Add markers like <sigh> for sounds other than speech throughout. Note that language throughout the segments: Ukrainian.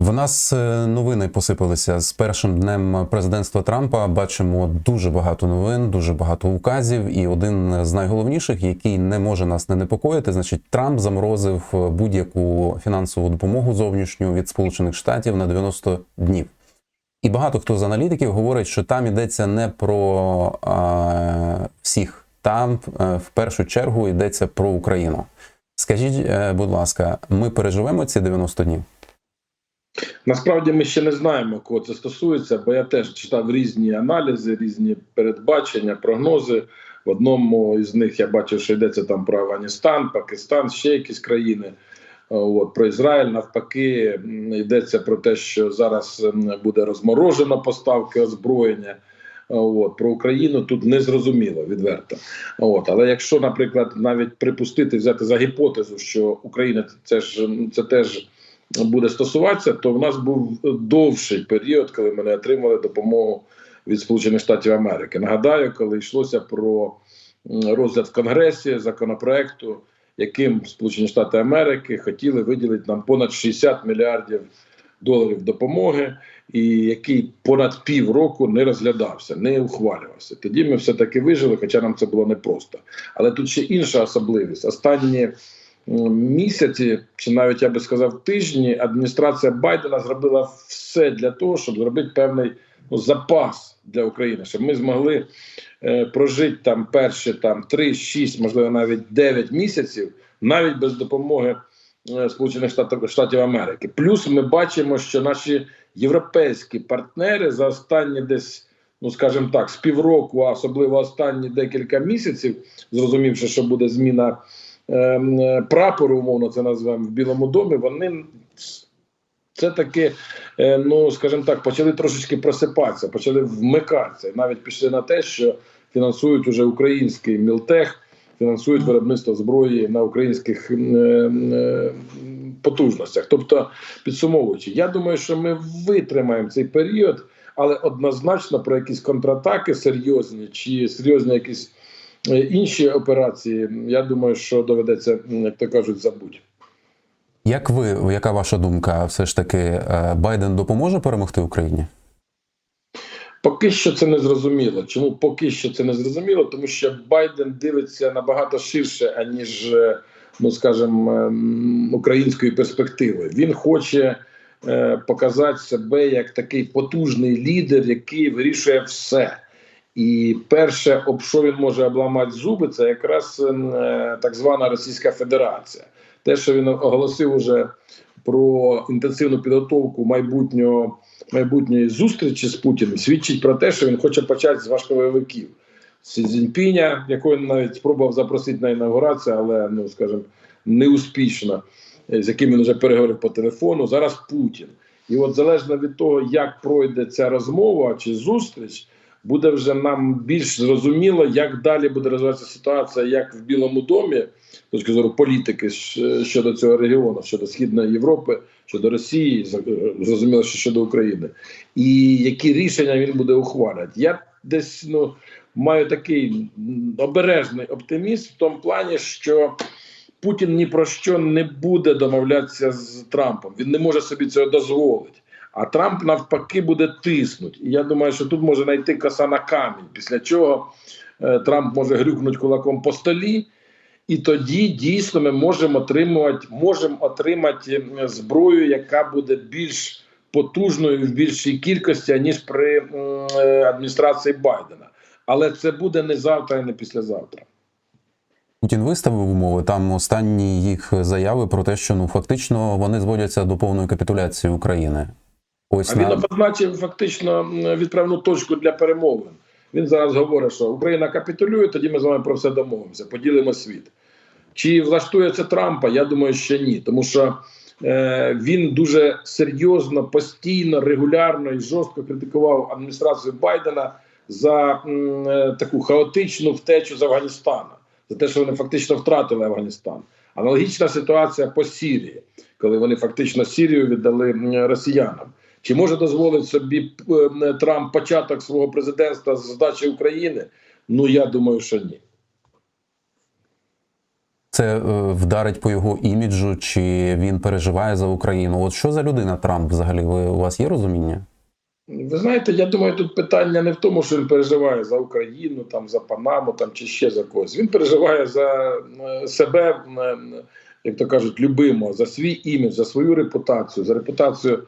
В нас е, новини посипалися з першим днем президентства Трампа. Бачимо дуже багато новин, дуже багато указів. І один з найголовніших, який не може нас не непокоїти, значить, Трамп заморозив будь-яку фінансову допомогу зовнішню від Сполучених Штатів на 90 днів. І багато хто з аналітиків говорить, що там йдеться не про а, всіх, там е, в першу чергу йдеться про Україну. Скажіть, е, будь ласка, ми переживемо ці 90 днів? Насправді ми ще не знаємо, кого це стосується, бо я теж читав різні аналізи, різні передбачення, прогнози. В одному із них я бачив, що йдеться там про Афганістан, Пакистан, ще якісь країни. От про Ізраїль навпаки йдеться про те, що зараз буде розморожено поставки озброєння. От про Україну тут не зрозуміло відверто. От але якщо, наприклад, навіть припустити взяти за гіпотезу, що Україна це ж це теж буде стосуватися, то в нас був довший період, коли ми не отримали допомогу від Сполучених Штатів Америки. Нагадаю, коли йшлося про розгляд в Конгресі законопроекту, яким Сполучені Штати Америки хотіли виділити нам понад 60 мільярдів доларів допомоги, і який понад півроку не розглядався, не ухвалювався. Тоді ми все таки вижили, хоча нам це було непросто. Але тут ще інша особливість. Останні місяці, чи навіть я би сказав тижні, адміністрація Байдена зробила все для того, щоб зробити певний ну, запас для України, щоб ми змогли е, прожити там перші там 3, 6, можливо, навіть 9 місяців, навіть без допомоги е, Сполучених Штатів Штатів Америки. Плюс ми бачимо, що наші європейські партнери за останні десь. Ну, скажімо так, з півроку, а особливо останні декілька місяців, зрозумівши, що буде зміна прапору, умовно це назвемо в Білому домі, вони це таки, е, ну скажімо так, почали трошечки просипатися, почали вмикатися. Навіть пішли на те, що фінансують уже український мілтех, фінансують виробництво зброї на українських е, потужностях. Тобто, підсумовуючи, я думаю, що ми витримаємо цей період, але однозначно про якісь контратаки серйозні чи серйозні якісь. Е, інші операції, я думаю, що доведеться, як то кажуть, забути. Як ви, яка ваша думка? Все ж таки, е, Байден допоможе перемогти Україні? Поки що це не зрозуміло. Чому поки що це не зрозуміло? Тому що Байден дивиться набагато ширше, аніж, е, ну скажімо, української перспективи. Він хоче показати себе як такий потужний лідер, який вирішує все. І перше, об що він може обламати зуби, це якраз е, так звана Російська Федерація. Те, що він оголосив уже про інтенсивну підготовку майбутнього майбутньої зустрічі з Путіним, свідчить про те, що він хоче почати з важковойовиків. Сі Цзіньпіня, якого він навіть спробував запросити на інаугурацію, але ну скажімо, неуспішно, з яким він вже переговорив по телефону. Зараз Путін. І от залежно від того, як пройде ця розмова чи зустріч буде вже нам більш зрозуміло, як далі буде розвиватися ситуація, як в Білому домі, з точки зору політики щодо цього регіону, щодо Східної Європи, щодо Росії, зрозуміло, що щодо України, і які рішення він буде ухвалювати. Я десь ну маю такий обережний оптимізм в тому плані, що. Путін ні про що не буде домовлятися з Трампом. Він не може собі цього дозволити. А Трамп навпаки буде тиснути. І я думаю, що тут може знайти коса на камінь, після чого е, Трамп може грюкнути кулаком по столі, і тоді дійсно ми можемо отримувати, можемо отримати зброю, яка буде більш потужною в більшій кількості, ніж при е, адміністрації Байдена. Але це буде не завтра і не післязавтра. Путін виставив умови. Там останні їх заяви про те, що ну фактично вони зводяться до повної капітуляції України. Ось а він на... позначив фактично відправну точку для перемовин. Він зараз говорить, що Україна капітулює, тоді ми з вами про все домовимося, поділимо світ. Чи влаштує це Трампа? Я думаю, що ні. Тому що е, він дуже серйозно, постійно, регулярно і жорстко критикував адміністрацію Байдена за е, таку хаотичну втечу з Афганістану, за те, що вони фактично втратили Афганістан. Аналогічна ситуація по Сірії, коли вони фактично Сірію віддали росіянам. Чи може дозволити собі е, Трамп початок свого президентства з здачі України? Ну я думаю, що ні. це е, вдарить по його іміджу, чи він переживає за Україну? От що за людина Трамп взагалі? Ви у вас є розуміння? Ви знаєте, я думаю, тут питання не в тому, що він переживає за Україну, там за Панаму, там чи ще за когось. Він переживає за е, себе, е, як то кажуть, любимо, за свій імідж, за свою репутацію, за репутацію ем,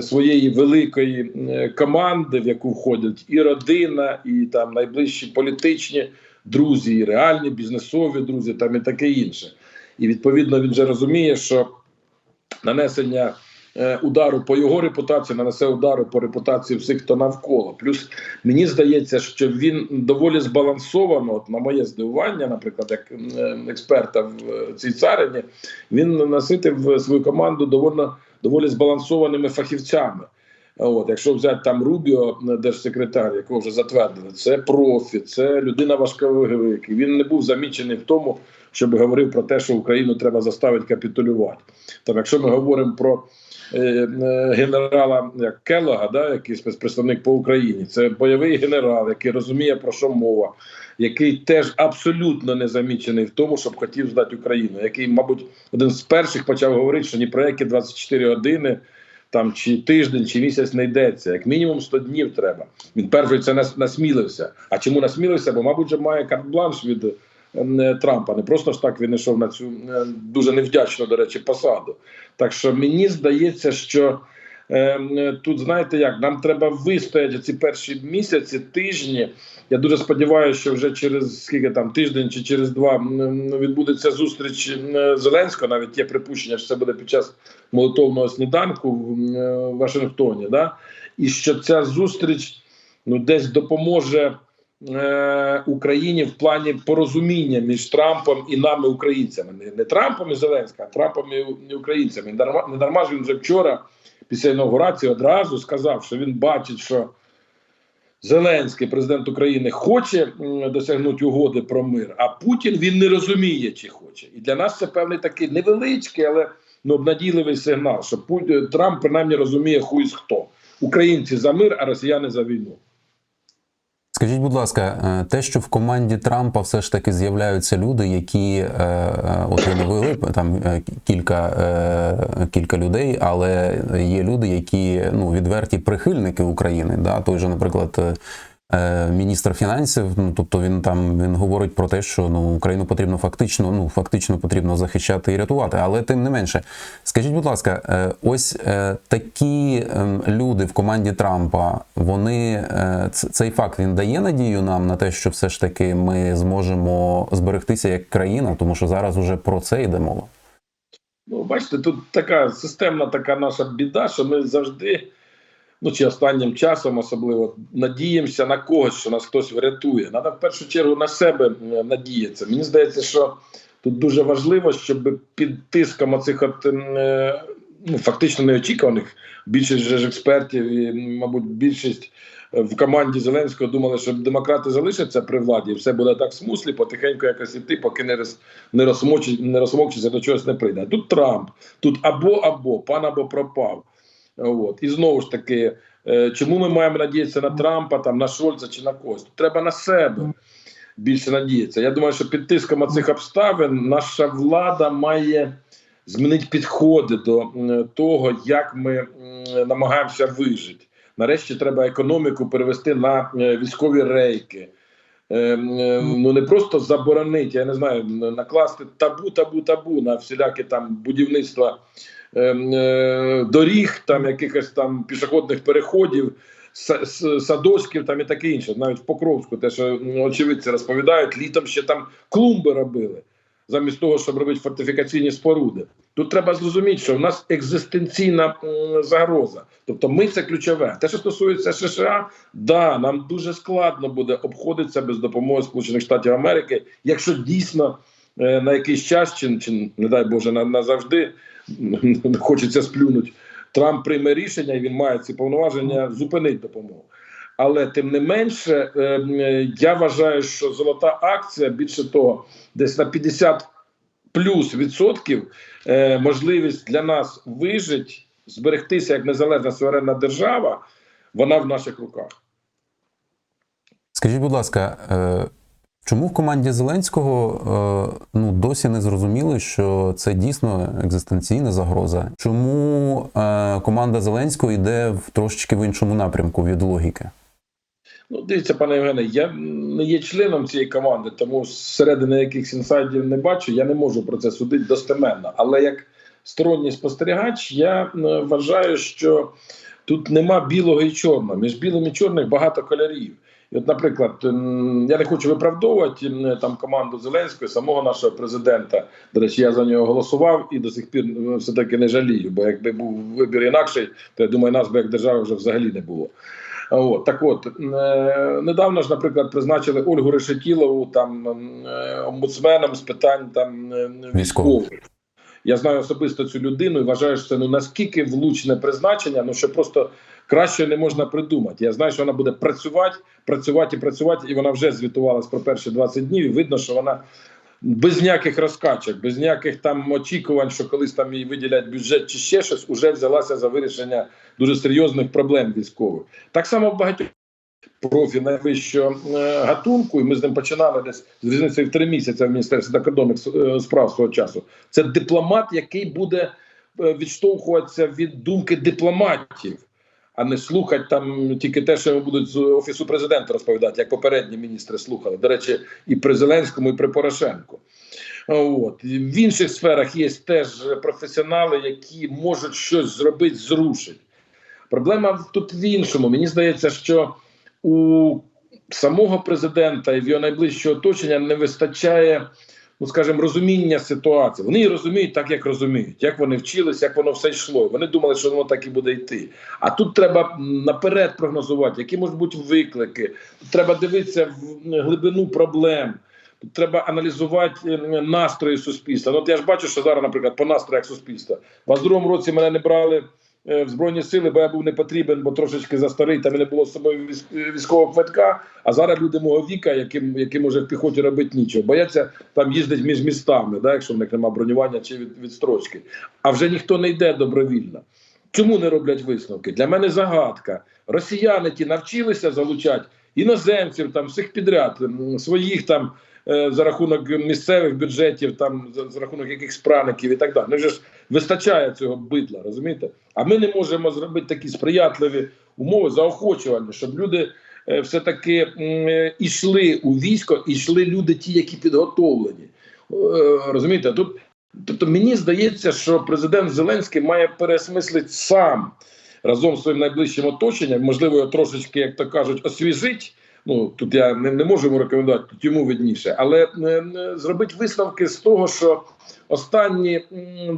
своєї великої команди, в яку входять і родина, і там найближчі політичні друзі, і реальні бізнесові друзі, там і таке інше. І відповідно він вже розуміє, що нанесення е, удару по його репутації нанесе удару по репутації всіх, хто навколо. Плюс мені здається, що він доволі збалансовано, от на моє здивування, наприклад, як експерта в е, цій царині, він наситив свою команду доволі, доволі збалансованими фахівцями. От, якщо взяти там Рубіо, держсекретар, якого вже затвердили, це профі, це людина важковик. Він не був замічений в тому, щоб говорив про те, що Україну треба заставити капітулювати. Там, якщо ми говоримо про е, е, генерала як Келлога, да, який спецпредставник по Україні, це бойовий генерал, який розуміє про що мова, який теж абсолютно не замічений в тому, щоб хотів здати Україну, який, мабуть, один з перших почав говорити, що ні про які 24 години. Там чи тиждень, чи місяць не йдеться, як мінімум 100 днів треба. Він перший це насмілився. А чому насмілився? Бо, мабуть, вже має карт-бланш від е, Трампа. Не просто ж так він йшов на цю е, дуже невдячну, до речі, посаду. Так що мені здається, що тут, знаєте як, нам треба вистояти ці перші місяці, тижні. Я дуже сподіваюся, що вже через скільки там тиждень чи через два відбудеться зустріч е, Зеленського. Навіть є припущення, що це буде під час молитовного сніданку в е, Вашингтоні. Да? І що ця зустріч ну, десь допоможе е, Україні в плані порозуміння між Трампом і нами, українцями. Не, не Трампом і Зеленським, а Трампом і, і українцями. Не дарма, не дарма ж він вже вчора, після інаугурації, одразу сказав, що він бачить, що. Зеленський, президент України, хоче досягнути угоди про мир, а Путін він не розуміє, чи хоче. І для нас це певний такий невеличкий, але ну, обнадійливий сигнал, що Пу- Трамп принаймні розуміє хуй з хто. Українці за мир, а росіяни за війну. Скажіть, будь ласка, е, те, що в команді Трампа все ж таки з'являються люди, які е, е, от там е, кілька, е, кілька людей, але є люди, які ну відверті прихильники України. Да? Той же, наприклад. Е, Міністр фінансів, ну тобто він там він говорить про те, що ну Україну потрібно фактично, ну фактично потрібно захищати і рятувати. Але тим не менше, скажіть, будь ласка, е, ось е, такі ем, люди в команді Трампа, вони цей факт він дає надію нам на те, що все ж таки ми зможемо зберегтися як країна, тому що зараз уже про це йде мова. Ну, бачите, тут така системна така наша біда, що ми завжди, ну чи останнім часом особливо, надіємося на когось, що нас хтось врятує. Треба в першу чергу на себе е, надіятися. Мені здається, що тут дуже важливо, щоб під тиском оцих от, е, ну, фактично неочікуваних, більшість ж експертів і, мабуть, більшість е, в команді Зеленського думали, що демократи залишаться при владі, і все буде так смуслі, потихеньку якось іти, поки не роз, не розмочить, не розмокчиться, до чогось не прийде. Тут Трамп, тут або або пан або пропав. От і знову ж таки, е, чому ми маємо надіятися на Трампа, там на Шольца чи на когось? Треба на себе більше надіятися. Я думаю, що під тиском цих обставин наша влада має змінити підходи до того, як ми намагаємося вижити. Нарешті треба економіку перевести на військові рейки. Е, Ну не просто заборонити, я не знаю, накласти табу, табу, табу на всілякі там будівництва доріг, там якихось там пішохідних переходів, садочків там і таке інше. Навіть в Покровську, те, що очевидці розповідають, літом ще там клумби робили, замість того, щоб робити фортифікаційні споруди. Тут треба зрозуміти, що в нас екзистенційна загроза. Тобто ми це ключове. Те, що стосується США, да, нам дуже складно буде обходитися без допомоги Сполучених Штатів Америки, якщо дійсно е, на якийсь час, чи, чи не дай Боже, на, назавжди <laughs> хочеться сплюнути. Трамп прийме рішення, і він має ці повноваження зупинити допомогу. Але тим не менше, е, е, я вважаю, що золота акція більше того, десь на 50 плюс відсотків е, можливість для нас вижити, зберегтися як незалежна суверенна держава, вона в наших руках. Скажіть, будь ласка, е, Чому в команді Зеленського е, ну досі не зрозуміли, що це дійсно екзистенційна загроза? Чому е, команда Зеленського йде в трошечки в іншому напрямку від логіки? Ну, дивіться, пане Євгене, я не є членом цієї команди, тому зсередини якихось інсайдів не бачу. Я не можу про це судити достеменно. Але як сторонній спостерігач, я вважаю, що тут нема білого і чорного. Між білим і чорним багато кольорів. От, наприклад, я не хочу виправдовувати там команду Зеленського, самого нашого президента. До речі, я за нього голосував і до сих пір все-таки не жалію. Бо якби був вибір інакший, то я думаю, нас би як держави вже взагалі не було. От так, от е, недавно ж, наприклад, призначили Ольгу Решетілову там е, омбудсменом з питань там е, військових. Я знаю особисто цю людину і вважаю, що це ну наскільки влучне призначення, ну що просто краще не можна придумати. Я знаю, що вона буде працювати, працювати і працювати, і вона вже звітувалась про перші 20 днів. І видно, що вона без ніяких розкачок, без ніяких там очікувань, що колись там їй виділять бюджет чи ще щось, уже взялася за вирішення дуже серйозних проблем військових. Так само в багатьох профі найвищого е, гатунку, і ми з ним починали десь з різницею в три місяці в міністерстві закордонних е, справ свого часу. Це дипломат, який буде е, відштовхуватися від думки дипломатів. А не слухати там тільки те, що йому будуть з офісу президента розповідати, як попередні міністри слухали. До речі, і при Зеленському, і при Порошенку. От в інших сферах є теж професіонали, які можуть щось зробити, зрушити. Проблема тут в іншому. Мені здається, що у самого президента і в його найближчого оточення не вистачає, ну скажімо, розуміння ситуації. Вони її розуміють так, як розуміють, як вони вчилися, як воно все йшло. Вони думали, що воно так і буде йти. А тут треба наперед прогнозувати, які можуть бути виклики. Тут треба дивитися в глибину проблем. Тут треба аналізувати настрої суспільства. Ну, от я ж бачу, що зараз, наприклад, по настроях суспільства. В 22-му році мене не брали в Збройні сили, бо я був не потрібен, бо трошечки застарий, там не було з собою військ- військового квитка. А зараз люди мого віка, яким, яким уже в піхоті робити нічого, бояться там їздить між містами, да, якщо в них немає бронювання чи від, відстрочки. А вже ніхто не йде добровільно. Чому не роблять висновки? Для мене загадка. Росіяни ті навчилися залучати іноземців, там всіх підряд, своїх там е, за рахунок місцевих бюджетів, там за, рахунок якихось праників і так далі. Ну вже ж вистачає цього бидла, розумієте? А ми не можемо зробити такі сприятливі умови заохочування, щоб люди е, все-таки м, е, у військо, ішли люди, ті, які підготовлені. Розумієте, тут. Тобто мені здається, що президент Зеленський має переосмислити сам разом з своїм найближчим оточенням, можливо, його трошечки, як то кажуть, освіжить. Ну тут я не, не можу йому рекомендувати, тут йому видніше, але е, зробити висновки з того, що останні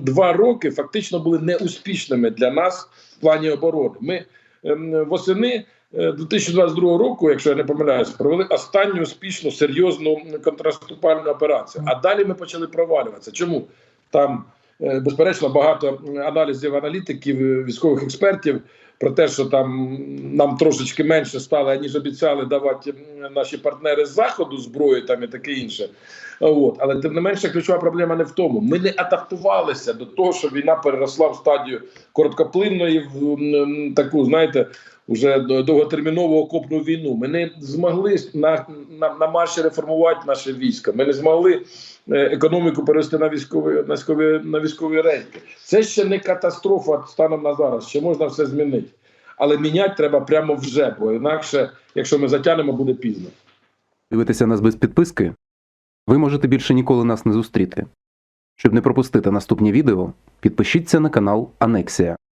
два роки фактично були неуспішними для нас в плані оборони. Ми восени 2022 року, якщо я не помиляюсь, провели останню успішну серйозну контраступальну операцію. А далі ми почали провалюватися. Чому там е, безперечно багато аналізів аналітиків, е, військових експертів про те, що там нам трошечки менше стало, ніж обіцяли давати наші партнери з заходу зброю там і таке інше. От але тим не менше, ключова проблема не в тому. Ми не адаптувалися до того, що війна переросла в стадію короткоплинної в таку, знаєте. Уже до- довготермінову окопну війну. Ми не змогли на, на, на марші реформувати наше військо. Ми не змогли е, економіку перевести на військові на військові на військові рейки. Це ще не катастрофа станом на зараз. Ще можна все змінити. Але міняти треба прямо вже, бо інакше, якщо ми затягнемо, буде пізно. Дивитеся нас без підписки? Ви можете більше ніколи нас не зустріти. Щоб не пропустити наступні відео, підпишіться на канал Анексія.